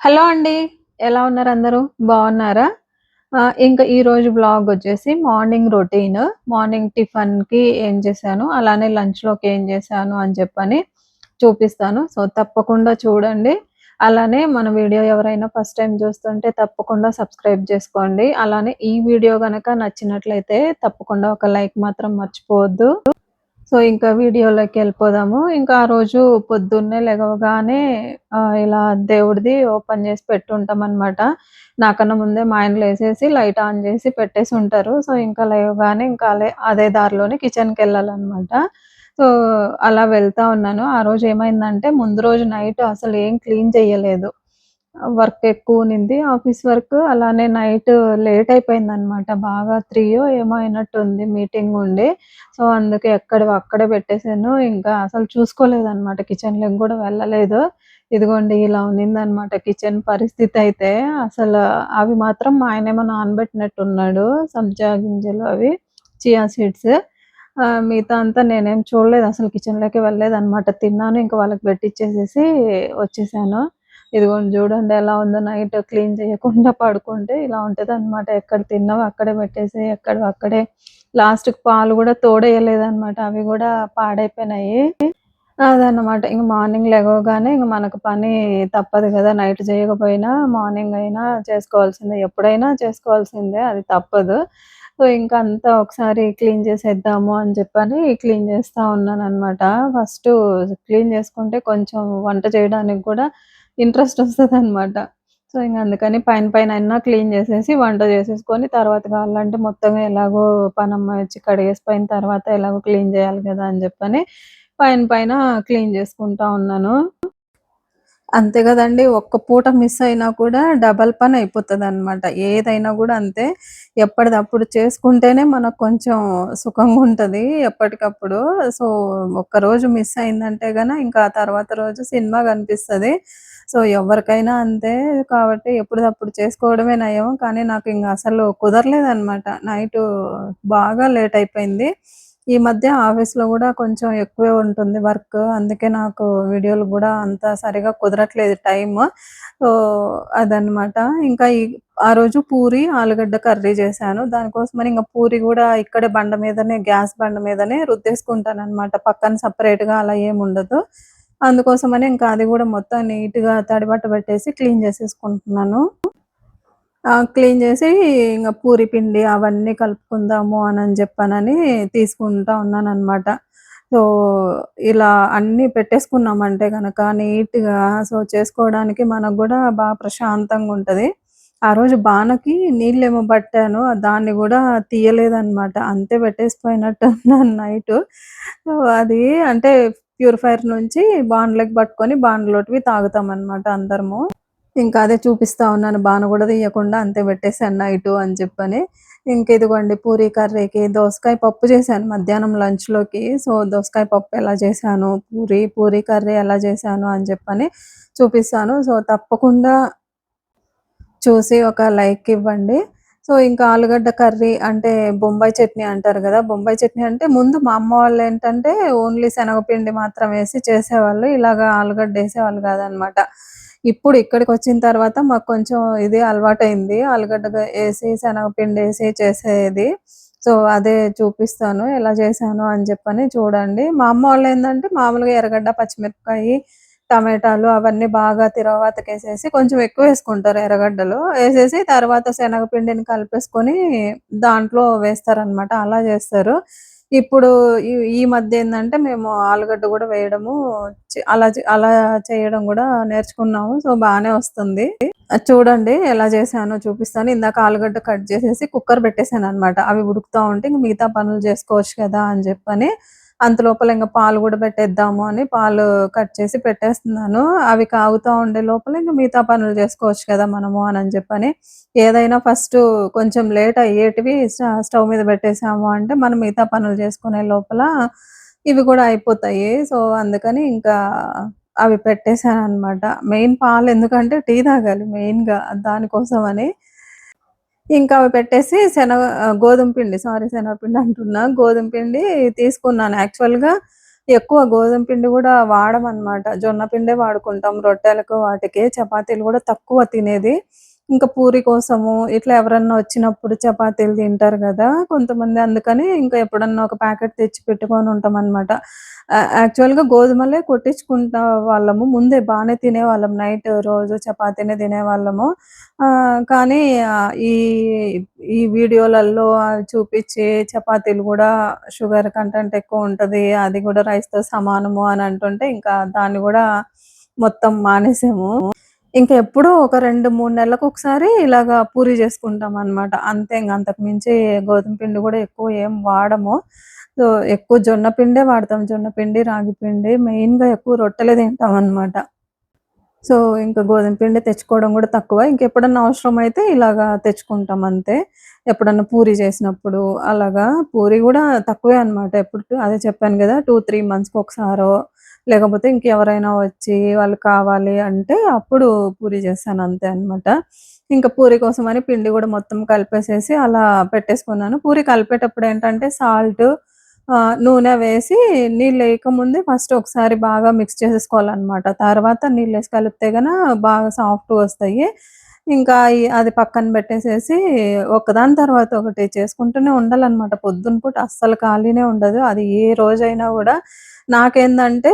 Hello అండి. ఎలా ఉన్నారు అందరూ? బాగున్నారా ఇంకా ఈరోజు బ్లాగ్ వచ్చేసి మార్నింగ్ రొటీన్. మార్నింగ్ టిఫిన్‌కి ఏం చేశాను, అలానే లంచ్‌లోకి ఏం చేశాను అని చెప్పని చూపిస్తాను. సో, తప్పకుండా చూడండి. అలానే మన వీడియో ఎవరైనా ఫస్ట్ టైం చూస్తుంటే తప్పకుండా సబ్స్క్రైబ్ చేసుకోండి. అలానే ఈ వీడియో గనక నచ్చినట్లయితే తప్పకుండా ఒక లైక్ మాత్రం మర్చిపోవద్దు. సో, ఇంకా వీడియోలోకెళ్ళిపోదాము. ఇంకా ఆ రోజు పొద్దున్నే లెగవగానే ఇలా దేవుడిది ఓపెన్ చేసి పెట్టుంటామనమాట. నాకన్నా ముందే మా ఆయన లేసేసి లైట్ ఆన్ చేసి పెట్టేసి ఉంటారు సో, ఇంకా లేవగానే ఇంకా అదే అదే దారిలోనే కిచెన్‌కెళ్ళాలనమాట. సో, అలా వెళ్తా ఉన్నాను. ఆ రోజు ఏమైందంటే ముందు రోజు నైట్ అసలు ఏం క్లీన్ చేయలేదు. వర్క్ ఎక్కువ ఉన్నింది ఆఫీస్ వర్క్ అలానే నైట్ లేట్ అయిపోయిందనమాట. బాగా త్రీయో ఏమో అయినట్టుంది మీటింగ్ ఉండి. సో, అందుకే ఎక్కడ అక్కడే పెట్టేశాను ఇంకా అసలు చూసుకోలేదన్నమాట కిచెన్‌లోకి కూడా వెళ్ళలేదు. ఇదిగోండి ఇలా ఉన్నిందనమాట కిచెన్ పరిస్థితి అయితే. అసలు అవి మాత్రం మా ఆయనేమో నానబెట్టినట్టున్నాడు. సబ్జా గింజలు అవి చియా సీడ్స్. మిగతా అంతా నేనేం చూడలేదు. అసలు కిచెన్లోకి వెళ్ళలేదు అనమాట తిన్నాను. ఇంకా వాళ్ళకి పెట్టిచ్చేసేసి వచ్చేసాను. ఇదిగోండి చూడండి ఎలా ఉందో నైట్ క్లీన్ చేయకుండా పడుకుంటే ఇలా ఉంటదనమాట. ఎక్కడ తిన్నావు అక్కడే పెట్టేసి ఎక్కడ అక్కడే లాస్ట్‌కి పాలు కూడా తోడేయలేదనమాట. అవి కూడా పాడైపోయినాయి. అదనమాట ఇంక మార్నింగ్ లేవగానే ఇంక మనకు పని తప్పదు కదా నైట్ చేయకపోయినా మార్నింగ్ అయినా చేసుకోవాల్సిందే. ఎప్పుడైనా చేసుకోవాల్సిందే. అది తప్పదు. సో, ఇంకా అంతా ఒకసారి క్లీన్ చేసేద్దాము అని చెప్పని క్లీన్ చేస్తా ఉన్నాననమాట. ఫస్ట్ క్లీన్ చేసుకుంటే కొంచెం వంట చేయడానికి కూడా ఇంట్రెస్ట్ వస్తదనమాట. సో, ఇంక అందుకని పైన అయినా క్లీన్ చేసేసి వంట చేసేసుకొని తర్వాత కావాలంటే మొత్తంగా ఎలాగో పనమ్మ వచ్చి కడిగేసిపోయిన తర్వాత ఎలాగో క్లీన్ చేయాలి కదా అని చెప్పని పైన పైన క్లీన్ చేసుకుంటా ఉన్నాను. అంతే కదండి ఒక్క పూట మిస్ అయినా కూడా డబల్ పని అయిపోతదనమాట. ఏదైనా కూడా అంతే. ఎప్పటిదప్పుడు చేసుకుంటేనే మనకు కొంచెం సుఖంగా ఉంటుంది ఎప్పటికప్పుడు. సో, ఒక్కరోజు మిస్ అయిందంటే గన ఇంకా తర్వాత రోజు సినిమా కనిపిస్తది. సో, ఎవరికైనా అంతే కాబట్టి ఎప్పటిదప్పుడు చేసుకోవడమే నయం. కానీ నాకు ఇంకా అసలు కుదరలేదనమాట. నైట్ బాగా లేట్ అయిపోయింది. ఈ మధ్య ఆఫీస్‌లో కూడా కొంచెం ఎక్కువే ఉంటుంది వర్క్. అందుకే నాకు వీడియోలు కూడా అంత సరిగా కుదరట్లేదు టైం సో, అదనమాట. ఇంకా ఈ ఆ రోజు పూరి, ఆలుగడ్డ కర్రీ చేశాను. దానికోసమని ఇంకా పూరి కూడా ఇక్కడే బండ మీదనే గ్యాస్ బండ మీదనే రుద్దేసుకుంటాను అనమాట పక్కన సెపరేట్‌గా అలా ఏముండదు. అందుకోసమని ఇంకా అది కూడా మొత్తం నీట్‌గా తడిబట్ట పెట్టేసి క్లీన్ చేసేసుకుంటున్నాను. క్లీన్ చేసి ఇంకా పూరి పిండి అవన్నీ కలుపుకుందాము అని చెప్పానని తీసుకుంటా ఉన్నాననమాట. సో, ఇలా అన్నీ పెట్టేసుకున్నామంటే గనక నీట్‌గా సో, చేసుకోవడానికి మనకు కూడా బాగా ప్రశాంతంగా ఉంటుంది ఆ రోజు బానకి నీళ్ళేమో పట్టాను. దాన్ని కూడా తీయలేదనమాట. అంతే పెట్టేసిపోయినట్టున్నాను నైట్ సో, అది అంటే ప్యూరిఫైయర్ నుంచి బాండ్లకి పట్టుకొని బాండ్లోటివి తాగుతామన్నమాట అందరము. ఇంకా అదే చూపిస్తా ఉన్నాను. బాన కూడా తీయకుండా అంతే పెట్టేసాను నైటు అని చెప్పని. ఇంక ఇదిగోండి పూరి కర్రీకి దోసకాయ పప్పు చేశాను మధ్యాహ్నం లంచ్‌లోకి. సో, దోసకాయ పప్పు ఎలా చేశాను, పూరి, పూరి కర్రీ ఎలా చేశాను అని చెప్పని చూపిస్తాను. సో, తప్పకుండా చూసి ఒక లైక్ ఇవ్వండి. సో, ఇంకా ఆలుగడ్డ కర్రీ అంటే బొంబాయి చట్నీ అంటారు కదా బొంబాయి చట్నీ అంటే ముందు మా అమ్మ వాళ్ళు ఏంటంటే ఓన్లీ శనగపిండి మాత్రం వేసి చేసేవాళ్ళు. ఇలాగ ఆలుగడ్డ వేసేవాళ్ళు కాదనమాట. ఇప్పుడు ఇక్కడికి వచ్చిన తర్వాత మాకు కొంచెం ఇది అలవాటైంది ఆలుగడ్డ వేసి శనగపిండి వేసి చేసేది. సో, అదే చూపిస్తాను. ఎలా చేశాను అని చెప్పని చూడండి. మా అమ్మ వాళ్ళు ఏంటంటే మామూలుగా ఎర్రగడ్డ, పచ్చిమిరపకాయి, టమాటాలు అవన్నీ బాగా తిరవాతకేసేసి కొంచెం ఎక్కువ వేసుకుంటారు ఎర్రగడ్డలు. వేసేసి తర్వాత శనగపిండిని కలిపేసుకొని దాంట్లో వేస్తారనమాట. అలా చేస్తారు. ఇప్పుడు ఈ మధ్య ఏంటంటే మేము ఆలుగడ్డ కూడా వేయడము అలా అలా చేయడం కూడా నేర్చుకున్నాము. సో, బాగానే వస్తుంది. చూడండి ఎలా చేశానో చూపిస్తాను. ఇందాక ఆలుగడ్డ కట్ చేసేసి కుక్కర్ పెట్టేసాననమాట. అవి ఉడుకుతా ఉంటే ఇంక మిగతా పనులు చేసుకోవచ్చు కదా! అని చెప్పని అంతలోపల ఇంకా పాలు కూడా పెట్టేద్దాము అని పాలు కట్ చేసి పెట్టేస్తున్నాను. అవి కాగుతూ ఉండే లోపల ఇంకా మిగతా పనులు చేసుకోవచ్చు కదా! మనము అని చెప్పని. ఏదైనా ఫస్ట్ కొంచెం లేట్ అయ్యేటివి స్టవ్ మీద పెట్టేసాము అంటే మనం మిగతా పనులు చేసుకునే లోపల ఇవి కూడా అయిపోతాయి. సో, అందుకని ఇంకా అవి పెట్టేసాననమాట. మెయిన్ పాలు ఎందుకంటే టీ తాగాలి మెయిన్‌గా దానికోసం అని ఇంకా అవి పెట్టేసి శనగ గోధుమ పిండి సారీ శనగపిండి అంటున్నా. గోధుమ పిండి తీసుకున్నాను. యాక్చువల్‌గా ఎక్కువ గోధుమ పిండి కూడా వాడమన్నమాట జొన్న పిండే వాడుకుంటాం రొట్టెలకు వాటికి. చపాతీలు కూడా తక్కువ తినేది. ఇంకా పూరి కోసము ఇట్లా ఎవరన్నా వచ్చినప్పుడు చపాతీలు తింటారు కదా కొంతమంది అందుకని ఇంకా ఎప్పుడన్నా ఒక ప్యాకెట్ తెచ్చి పెట్టుకొని ఉంటాం అనమాట యాక్చువల్‌గా గోధుమలే కొట్టించుకుంటా వాళ్ళము. ముందే బానే తినేవాళ్ళం నైట్ రోజు చపాతీనే తినేవాళ్ళము. కానీ ఈ ఈ వీడియోలలో చూపించే చపాతీలు కూడా షుగర్ కంటెంట్ ఎక్కువ ఉంటుంది అది కూడా రైస్‌తో సమానము అని అంటుంటే ఇంకా దాన్ని కూడా మొత్తం మానేసాము. ఇంకా ఎప్పుడో ఒక రెండు మూడు నెలలకు ఒకసారి ఇలాగా పూరి చేసుకుంటాం అనమాట అంతే ఇంకా అంతకు మించి గోధుమ పిండి కూడా ఎక్కువ ఏం వాడము. సో, ఎక్కువ జొన్న పిండే వాడతాం. జొన్న పిండి, రాగి పిండి మెయిన్‌గా ఎక్కువ రొట్టెలే తింటామనమాట. సో, ఇంకా గోధుమ పిండి తెచ్చుకోవడం కూడా తక్కువ. ఇంకెప్పుడన్నా అయితే ఇలాగా తెచ్చుకుంటాం అంతే. ఎప్పుడన్నా పూరి చేసినప్పుడు అలాగా. పూరి కూడా తక్కువే అనమాట. ఎప్పుడు అదే చెప్పాను కదా టూ త్రీ మంత్స్కి ఒకసారో లేకపోతే ఇంకెవరైనా వచ్చి వాళ్ళు కావాలి అంటే అప్పుడు పూరి చేస్తాను అంతే అనమాట. ఇంకా పూరి కోసమని పిండి కూడా మొత్తం కలిపేసేసి అలా పెట్టేసుకున్నాను. పూరి కలిపేటప్పుడు ఏంటంటే సాల్ట్ నూనె వేసి నీళ్ళు వేయకముందే ఫస్ట్ ఒకసారి బాగా మిక్స్ చేసేసుకోవాలన్నమాట తర్వాత నీళ్ళు వేసి కలిపితే కనుక బాగా సాఫ్ట్‌గొస్తాయి. ఇంకా అది పక్కన పెట్టేసేసి ఒకదాని తర్వాత ఒకటి చేసుకుంటూనే ఉండాలన్నమాట పొద్దున పూట అస్సలు ఖాళీనే ఉండదు. అది ఏ రోజైనా కూడా నాకేందంటే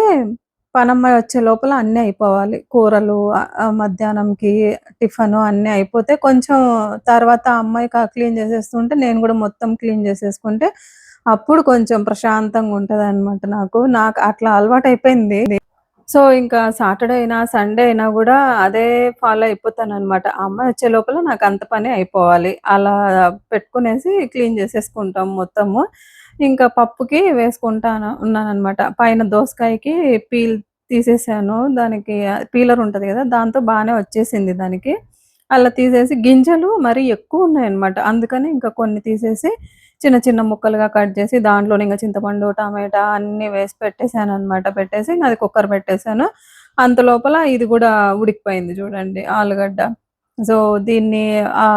పనమ్మాయి వచ్చే లోపల అన్నీ అయిపోవాలి. కూరలు మధ్యాహ్నంకి టిఫిన్ అన్నీ అయిపోతే కొంచెం తర్వాత అమ్మాయి అమ్మాయికి క్లీన్ చేసేస్తుంటే నేను కూడా మొత్తం క్లీన్ చేసేసుకుంటే అప్పుడు కొంచెం ప్రశాంతంగా ఉంటదనమాట నాకు. నాకు అట్లా అలవాటు అయిపోయింది సో, ఇంకా సాటర్‌డే అయినా, సండే అయినా కూడా అదే ఫాలో అయిపోతాననమాట. అనమాట అమ్మాయి వచ్చే లోపల నాకు అంత పని అయిపోవాలి. అలా పెట్టుకునేసి క్లీన్ చేసేసుకుంటాం మొత్తము. ఇంకా పప్పుకి వేసుకుంటాను ఉన్నాననమాట. పైన దోసకాయకి పీల్ తీసేసాను. దానికి పీలర్ ఉంటుంది కదా దాంతో బాగానే వచ్చేసింది దానికి. అలా తీసేసి గింజలు మరీ ఎక్కువున్నాయన్నమాట. అందుకని ఇంకా కొన్ని తీసేసి చిన్న చిన్న ముక్కలుగా కట్ చేసి దాంట్లోనే ఇంకా చింతపండు, టమాటా అన్నీ వేసి పెట్టేసాననమాట. పెట్టేసి అది కుక్కర్ పెట్టేసాను. అంతలోపల ఇది కూడా ఉడికిపోయింది చూడండి ఆలుగడ్డ. సో, దీన్ని ఆ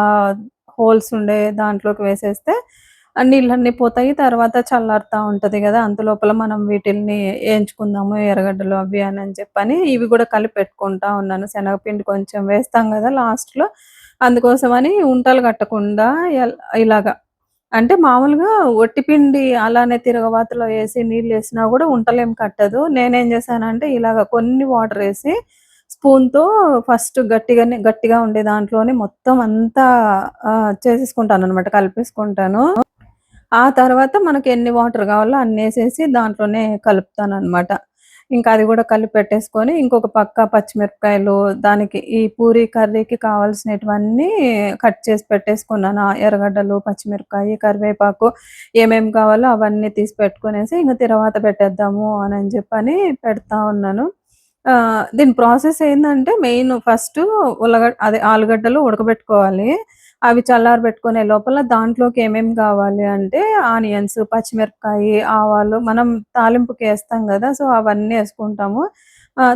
హోల్స్ ఉండే దాంట్లోకి వేసేస్తే నీళ్ళన్నీ పోతాయి. తర్వాత చల్లారుతా ఉంటది అంత లోపల మనం వీటిల్ని ఏంచుకుందాము ఎర్రగడ్డలు అవి అని అని చెప్పని ఇవి కూడా కలిపి పెట్టుకుంటా ఉన్నాను. శనగపిండి కొంచెం వేస్తాం కదా లాస్ట్‌లో అందుకోసమని ఉంటలు కట్టకుండా ఇలాగా అంటే మామూలుగా ఒట్టి పిండి అలానే తిరగవాతలో నీళ్ళు వేసినా కూడా ఉంటలేం కట్టదు. నేనేం చేశానంటే ఇలాగ కొన్ని వాటర్ వేసి స్పూన్‌తో ఫస్ట్ గట్టిగానే గట్టిగా ఉండే దాంట్లోనే మొత్తం అంతా చేసేసుకుంటాను అనమాట కలిపేసుకుంటాను. ఆ తర్వాత మనకి ఎన్ని వాటర్ కావాలో అన్నేసేసి దాంట్లోనే కలుపుతాను అనమాట ఇంకా అది కూడా కలిపి పెట్టేసుకొని ఇంకొక పక్క పచ్చిమిరపకాయలు దానికి ఈ పూరి కర్రీకి కావాల్సినటువన్నీ కట్ చేసి పెట్టేసుకున్నాను. ఎర్రగడ్డలు, పచ్చిమిరపకాయ కరివేపాకు ఏమేమి కావాలో అవన్నీ తీసి పెట్టుకునేసి ఇంకా తర్వాత పెట్టేద్దాము అని చెప్పని పెడతా ఉన్నాను. దీని ప్రాసెస్ ఏంటంటే మెయిన్ ఫస్ట్ ఉల్లగడ్డ అదే ఆలుగడ్డలు ఉడకబెట్టుకోవాలి. అవి చల్లారబెట్టుకునే లోపల దాంట్లోకి ఏమేమి కావాలి అంటే ఆనియన్స్, పచ్చిమిరపకాయి, ఆవాలు మనం తాలింపుకి వేస్తాం కదా సో, అవన్నీ వేసుకుంటాము.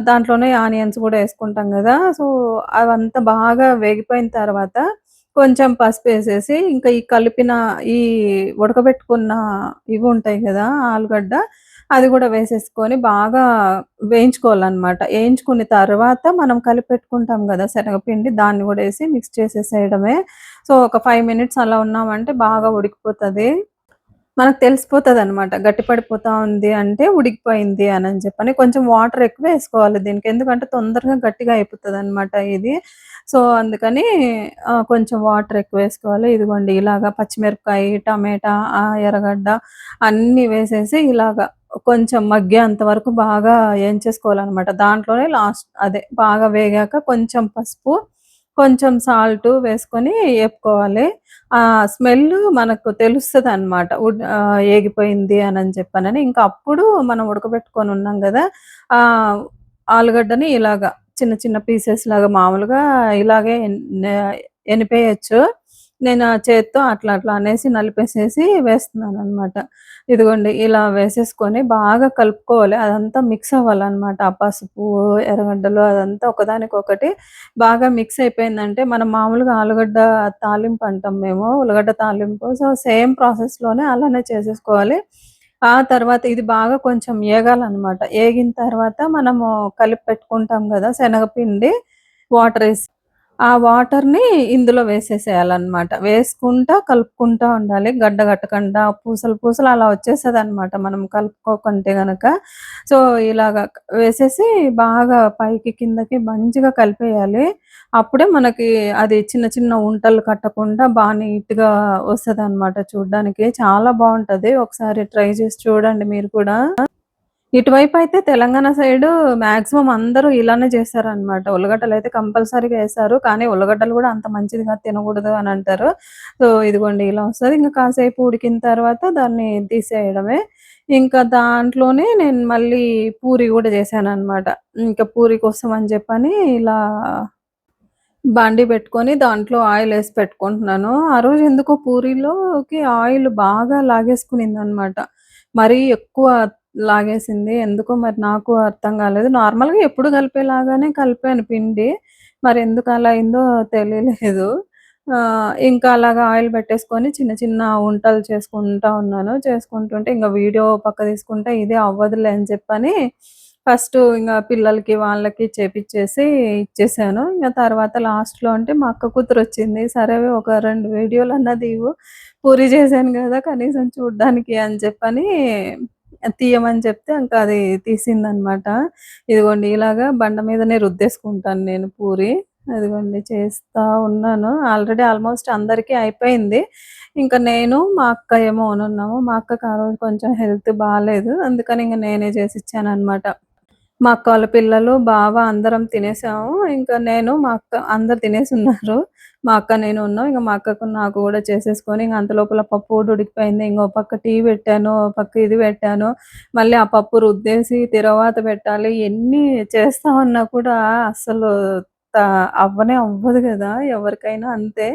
దాంట్లోనే ఆనియన్స్ కూడా వేసుకుంటాం కదా సో, అవంతా బాగా వేగిపోయిన తర్వాత కొంచెం పసుపు వేసేసి ఇంకా ఈ కలిపిన ఈ ఉడకబెట్టుకున్న ఇవి ఉంటాయి కదా ఆలుగడ్డ అది కూడా వేసేసుకొని బాగా వేయించుకోవాలన్నమాట వేయించుకున్న తర్వాత మనం కలిపి పెట్టుకుంటాం గదా! శనగపిండి దాన్ని కూడా వేసి మిక్స్ చేసేసేయడమే. సో, ఒక ఫైవ్ మినిట్స్ అలా ఉన్నామంటే బాగా ఉడికిపోతుంది మనకు తెలిసిపోతుంది గట్టి పడిపోతా ఉంది అంటే ఉడికిపోయింది అని చెప్పని. కొంచెం వాటర్ ఎక్కువ వేసుకోవాలి దీనికి. ఎందుకంటే తొందరగా గట్టిగా అయిపోతుంది అనమాట ఇది. సో, అందుకని కొంచెం వాటర్ ఎక్కువ వేసుకోవాలి ఇదిగోండి ఇలాగా పచ్చిమిరపకాయి, టమాటా, ఎర్రగడ్డ అన్నీ వేసేసి ఇలాగా కొంచెం మగ్గేంత వరకు బాగా ఏంచేసుకోవాలనమాట. దాంట్లోనే లాస్ట్ అదే బాగా వేగాక కొంచెం పసుపు, కొంచెం సాల్ట్ వేసుకొని వేపుకోవాలి ఆ స్మెల్ మనకు తెలుస్తుంది అనమాట ఏగిపోయింది అని చెప్పానని ఇంకా అప్పుడు మనం ఉడకబెట్టుకొని ఉన్నాం కదా ఆ ఆలుగడ్డని ఇలాగా చిన్న చిన్న పీసెస్ లాగా మామూలుగా ఇలాగే ఎనిపేయచ్చు ఎనిపేయొచ్చు. నేను ఆ చేత్తో అట్లా అట్లా అనేసి నలిపేసేసి వేస్తున్నాను అనమాట ఇదిగోండి ఇలా వేసేసుకొని బాగా కలుపుకోవాలి. అదంతా మిక్స్ అవ్వాలన్నమాట ఆ పసుపు, ఎర్రగడ్డలు అదంతా ఒకదానికొకటి బాగా మిక్స్ అయిపోయిందంటే మనం మామూలుగా ఆలుగడ్డ తాలింపు అంటాం మేము. ఉల్లగడ్డ తాలింపు. సో, సేమ్ ప్రాసెస్‌లోనే అలానే చేసేసుకోవాలి. ఆ తర్వాత ఇది బాగా కొంచెం ఏగాలన్నమాట ఏగిన తర్వాత మనము కలిపి పెట్టుకుంటాం కదా శనగపిండి వాటర్ వేసి ఆ వాటర్‌ని ఇందులో వేసేసేయాలన్నమాట వేసుకుంటా కలుపుకుంటా ఉండాలి. గడ్డ కట్టకుండా పూసలు పూసలు అలా వచ్చేసేది అనమాట మనం కలుపుకోకుంటే గనక. సో, ఇలాగ వేసేసి బాగా పైకి కిందకి మంచిగా కలిపేయాలి. అప్పుడే మనకి అది చిన్న చిన్న ఉంటలు కట్టకుండా బాగా నీట్‌గా వస్తదనమాట చూడ్డానికి. చాలా బాగుంటుంది ఒకసారి ట్రై చేసి చూడండి మీరు కూడా. ఇటువైపు అయితే తెలంగాణ సైడ్ మాక్సిమం అందరూ ఇలానే చేస్తారనమాట. ఉల్లగడ్డలయితే కంపల్సరీగా వేశారు కానీ ఉల్లగడ్డలు కూడా అంత మంచిది తినకూడదు అని అంటారు సో, ఇదిగోండి ఇలా వస్తుంది ఇంకా కాసేపు ఉడికిన తర్వాత దాన్ని తీసేయడమే. ఇంకా దాంట్లోనే నేను మళ్ళీ పూరి కూడా చేశాను అనమాట ఇంకా పూరి కోసం అని చెప్పని ఇలా బండి పెట్టుకొని దాంట్లో ఆయిల్ వేసి పెట్టుకుంటున్నాను. ఆ రోజు ఎందుకో పూరీలోకి ఆయిల్ బాగా లాగేసుకునిందనమాట. మరీ ఎక్కువ లాగేసింది. ఎందుకో మరి నాకు అర్థం కాలేదు. నార్మల్‌గా ఎప్పుడు కలిపేలాగానే కలిపాను పిండి. మరి ఎందుకు అలా అయిందో తెలియలేదు. ఇంకా అలాగా ఆయిల్ పెట్టేసుకొని చిన్న చిన్న వంటలు చేసుకుంటా ఉన్నాను. చేసుకుంటుంటే ఇంకా వీడియో పక్క తీసుకుంటే ఇదే అవ్వదులే అని చెప్పని ఫస్ట్ ఇంకా పిల్లలకి వాళ్ళకి చేపిచ్చేసి ఇచ్చేసాను. ఇంకా తర్వాత లాస్ట్‌లో అంటే మా అక్క కూతురు వచ్చింది సరే ఒక రెండు వీడియోలు అన్నది పూరి చేశాను కదా కనీసం చూడ్డానికి అని చెప్పని తీయమని చెప్తే ఇంకా అది తీసిందనమాట. ఇదిగోండి ఇలాగా బండ మీదనే రుద్దేసుకుంటాను నేను పూరి. అదిగోండి చేస్తా ఉన్నాను. ఆల్రెడీ ఆల్మోస్ట్ అందరికీ అయిపోయింది. ఇంకా నేను, మా అక్క ఏమో అనున్నాము. మా అక్కకు ఆ రోజు కొంచెం హెల్త్ బాగాలేదు అందుకని ఇంకా నేనే చేసి ఇచ్చాను అనమాట మా అక్క వాళ్ళ పిల్లలు, బావ అందరం తినేసాము. ఇంకా నేను, మా అక్క అందరు తినేసి ఉన్నారు మా అక్క, నేను ఉన్నాం. ఇంకా మా అక్కకు, నాకు కూడా చేసేసుకొని ఇంకా అంత లోపల పప్పు కూడా ఉడికిపోయింది. ఇంకో పక్క టీ పెట్టాను. ఓ పక్క ఇది పెట్టాను. మళ్ళీ ఆ పప్పు రుద్దేసి తిరవాత పెట్టాలి. ఎన్ని చేస్తామన్నా కూడా అసలు అవ్వనే అవ్వదు కదా ఎవరికైనా అంతే.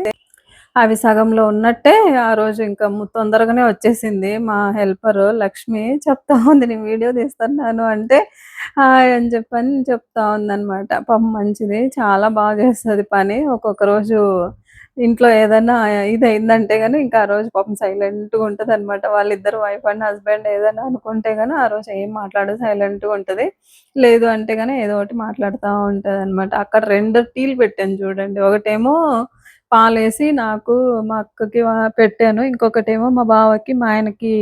అవి సగంలో ఉన్నట్టే ఆ రోజు ఇంకా తొందరగానే వచ్చేసింది. మా హెల్పర్ లక్ష్మి చెప్తా ఉంది నేను వీడియో తీస్తున్నాను అంటే, అని చెప్పని చెప్తా ఉందన్నమాట పాపం మంచిది. చాలా బాగా చేస్తుంది పని. ఒక్కొక్క రోజు ఇంట్లో ఏదైనా ఇది అయిందంటే కానీ ఇంకా ఆ రోజు పాపం సైలెంట్‌గా ఉంటదనమాట. వాళ్ళిద్దరు వైఫ్ అండ్ హస్బెండ్ ఏదైనా అనుకుంటే కానీ ఆ రోజు ఏం మాట్లాడదు సైలెంట్‌గా ఉంటుంది లేదు అంటే కానీ ఏదో ఒకటి మాట్లాడుతూ ఉంటుంది అనమాట అక్కడ రెండు టీలు పెట్టాను చూడండి. ఒకటేమో పాలేసి నాకు, మా అక్కకి పెట్టాను. ఇంకొకటేమో మా బావకి, మా ఆయనకి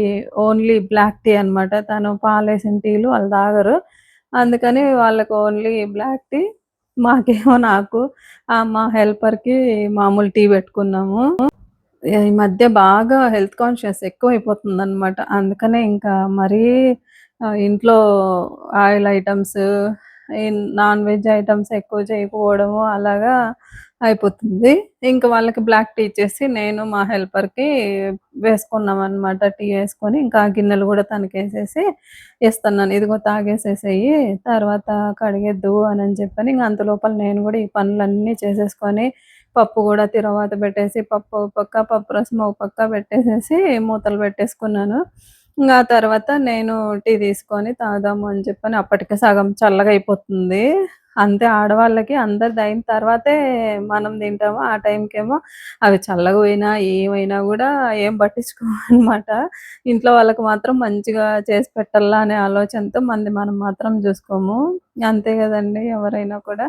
ఓన్లీ బ్లాక్ టీ అనమాట. తను పాలేసిన టీలు వాళ్ళు తాగరు. అందుకని వాళ్ళకి ఓన్లీ బ్లాక్ టీ. మాకేమో నాకు మా హెల్పర్‌కి మామూలు టీ పెట్టుకున్నాము. ఈ మధ్య బాగా హెల్త్ కాన్షియస్ ఎక్కువైపోతుందనమాట. అందుకనే ఇంకా మరీ ఇంట్లో oil items non veg items ఎక్కువ చేయకపోవడము అలాగా అయిపోతుంది. ఇంక వాళ్ళకి బ్లాక్ టీ ఇచ్చేసి నేను, మా హెల్పర్‌కి వేసుకున్నామనమాట. టీ వేసుకొని ఇంకా ఆ గిన్నెలు కూడా తనకేసేసి ఇస్తున్నాను ఇదిగో తాగేసేసేయి తర్వాత కడిగేద్దు అని చెప్పని ఇంక అంతలోపల నేను కూడా ఈ పనులన్నీ చేసేసుకొని పప్పు కూడా తిరవాత పెట్టేసి పప్పు ఒక పక్క, పప్పు రసం ఒక పక్క పెట్టేసేసి మూతలు పెట్టేసుకున్నాను. ఇంకా ఆ తర్వాత నేను టీ తీసుకొని తాగుదాము అని చెప్పని అప్పటికే సగం చల్లగా అయిపోతుంది. అంతే ఆడవాళ్ళకి అందరిది అయిన తర్వాతే మనం తింటాము. ఆ టైంకేమో అవి చల్లగా పోయినా, ఏమైనా కూడా ఏం పట్టించుకోమన్నమాట ఇంట్లో వాళ్ళకి మాత్రం మంచిగా చేసి పెట్టాలా అనే ఆలోచనతో మంది మనం మాత్రం చూసుకోము అంతే కదండి ఎవరైనా కూడా.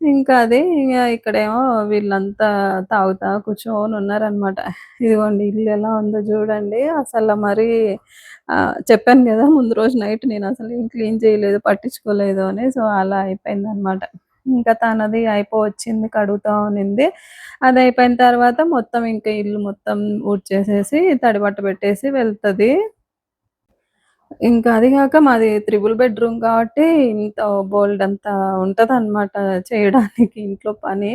ఇంకా అది ఇంకా ఇక్కడేమో వీళ్ళంతా తాగుతా కూర్చొనున్నారనమాట. ఇదిగోండి ఇల్లు ఎలా ఉందో చూడండి అసలు మరి చెప్పాను కదా ముందు రోజు నైట్ నేనసలు ఏం క్లీన్ చేయలేదు, పట్టించుకోలేదు అని. సో, అలా అయిపోయింది అనమాట ఇంకా తనది అయిపోవచ్చింది కడుగుతా ఉన్నింది. అయిపోయిన తర్వాత మొత్తం ఇంకా ఇల్లు మొత్తం ఊడ్చేసేసి తడి బట్ట పెట్టేసి వెళ్తుంది ఇంకా అది కాక మాది త్రిబుల్ బెడ్‌రూమ్ కాబట్టి ఇంత బోల్డ్ అంతా ఉంటుంది అనమాట చేయడానికి ఇంట్లో పని.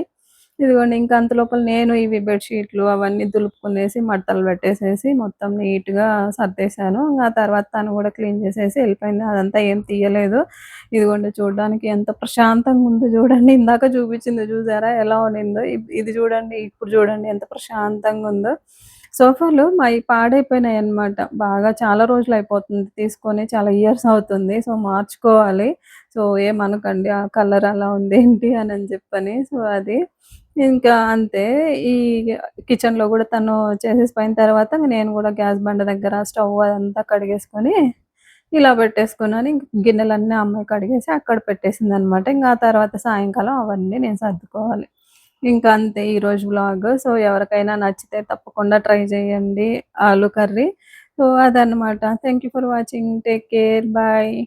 ఇదిగోండి ఇంకా అంత లోపల నేను ఇవి బెడ్‌షీట్లు అవన్నీ దులుపుకునేసి, మడతలు పెట్టేసేసి మొత్తం నీట్‌గా సర్దేశాను. ఆ తర్వాత తను కూడా క్లీన్ చేసేసి వెళ్ళిపోయింది అదంతా ఏం తీయలేదు. ఇదిగోండి చూడడానికి ఎంత ప్రశాంతంగా ఉందో చూడండి ఇందాక చూపించింది చూసారా ఎలా ఉన్నిందో? ఇది చూడండి ఇప్పుడు చూడండి ఎంత ప్రశాంతంగా ఉందో. సోఫాలు మై పాడైపోయినాయి అనమాట బాగా చాలా రోజులయిపోతుంది తీసుకొని. చాలా ఇయర్స్ అవుతుంది. సో, మార్చుకోవాలి. సో, ఏమనకండి ఆ కలర్ అలా ఉంది ఏంటి అని అని చెప్పని. సో, అది. ఇంకా అంతే. ఈ కిచెన్‌లో కూడా తను చేసేసి పోయిన తర్వాత నేను కూడా గ్యాస్ బండ దగ్గర స్టవ్ అదంతా కడిగేసుకొని, ఇలా పెట్టేసుకున్నాను. ఇంక గిన్నెలన్నీ అమ్మాయి కడిగేసి అక్కడ పెట్టేసింది అనమాట ఇంకా ఆ తర్వాత సాయంకాలం అవన్నీ నేను సర్దుకోవాలి. ఇంకా అంతే ఈరోజు వ్లాగ్. సో, ఎవరికైనా నచ్చితే తప్పకుండా ట్రై చేయండి ఆలు కర్రీ. సో, అదనమాట. Thank you for watching. Take care. Bye.